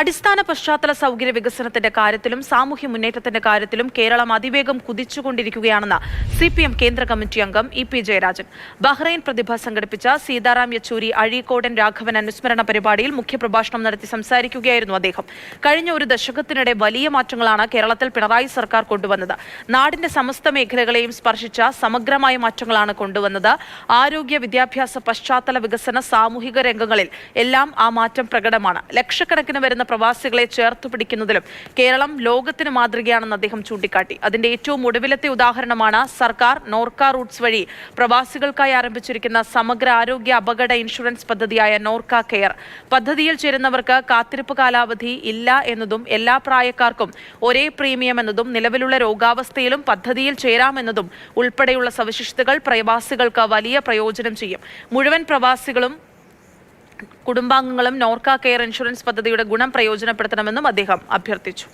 അടിസ്ഥാന പശ്ചാത്തല സൗകര്യ വികസനത്തിന്റെ കാര്യത്തിലും സാമൂഹ്യ മുന്നേറ്റത്തിന്റെ കാര്യത്തിലും കേരളം അതിവേഗം കുതിച്ചുകൊണ്ടിരിക്കുകയാണെന്ന് സി പി എം കേന്ദ്ര കമ്മിറ്റി അംഗം E P Jayarajan. Bahrain Prathibha സംഘടിപ്പിച്ച സീതാറാം യെച്ചൂരി അഴീക്കോടൻ രാഘവൻ അനുസ്മരണ പരിപാടിയിൽ മുഖ്യപ്രഭാഷണം നടത്തി സംസാരിക്കുകയായിരുന്നു അദ്ദേഹം. കഴിഞ്ഞ ഒരു ദശകത്തിനിടെ വലിയ മാറ്റങ്ങളാണ് കേരളത്തിൽ പിണറായി സർക്കാർ കൊണ്ടുവന്നത്. നാടിന്റെ സമസ്ത മേഖലകളെയും സ്പർശിച്ച സമഗ്രമായ മാറ്റങ്ങളാണ് കൊണ്ടുവന്നത്. ആരോഗ്യ വിദ്യാഭ്യാസ പശ്ചാത്തല വികസന സാമൂഹിക രംഗങ്ങളിൽ എല്ലാം ആ മാറ്റം പ്രകടമാണ്. ലക്ഷക്കണക്കിന് വരുന്ന പ്രവാസികളെ ചേർത്ത് പിടിക്കുന്നതിലും കേരളം ലോകത്തിന് മാതൃകയാണെന്ന് അദ്ദേഹം ചൂണ്ടിക്കാട്ടി. അതിന്റെ ഏറ്റവും ഒടുവിലത്തെ ഉദാഹരണമാണ് സർക്കാർ നോർക്ക റൂട്ട്സ് വഴി പ്രവാസികൾക്കായി ആരംഭിച്ചിരിക്കുന്ന സമഗ്ര ആരോഗ്യ അപകട ഇൻഷുറൻസ് പദ്ധതിയായ നോർക്ക കെയർ. പദ്ധതിയിൽ ചേരുന്നവർക്ക് കാത്തിരിപ്പ് കാലാവധി ഇല്ല എന്നതും എല്ലാ പ്രായക്കാർക്കും ഒരേ പ്രീമിയം എന്നതും നിലവിലുള്ള രോഗാവസ്ഥയിലും പദ്ധതിയിൽ ചേരാമെന്നതും ഉൾപ്പെടെയുള്ള സവിശേഷതകൾ പ്രവാസികൾക്ക് വലിയ പ്രയോജനം ചെയ്യും. മുഴുവൻ പ്രവാസികളും കുടുംബാംഗങ്ങളും നോർക്ക കെയർ ഇൻഷുറൻസ് പദ്ധതിയുടെ ഗുണം പ്രയോജനപ്പെടുത്തണമെന്നും അദ്ദേഹം അഭ്യർത്ഥിച്ചു.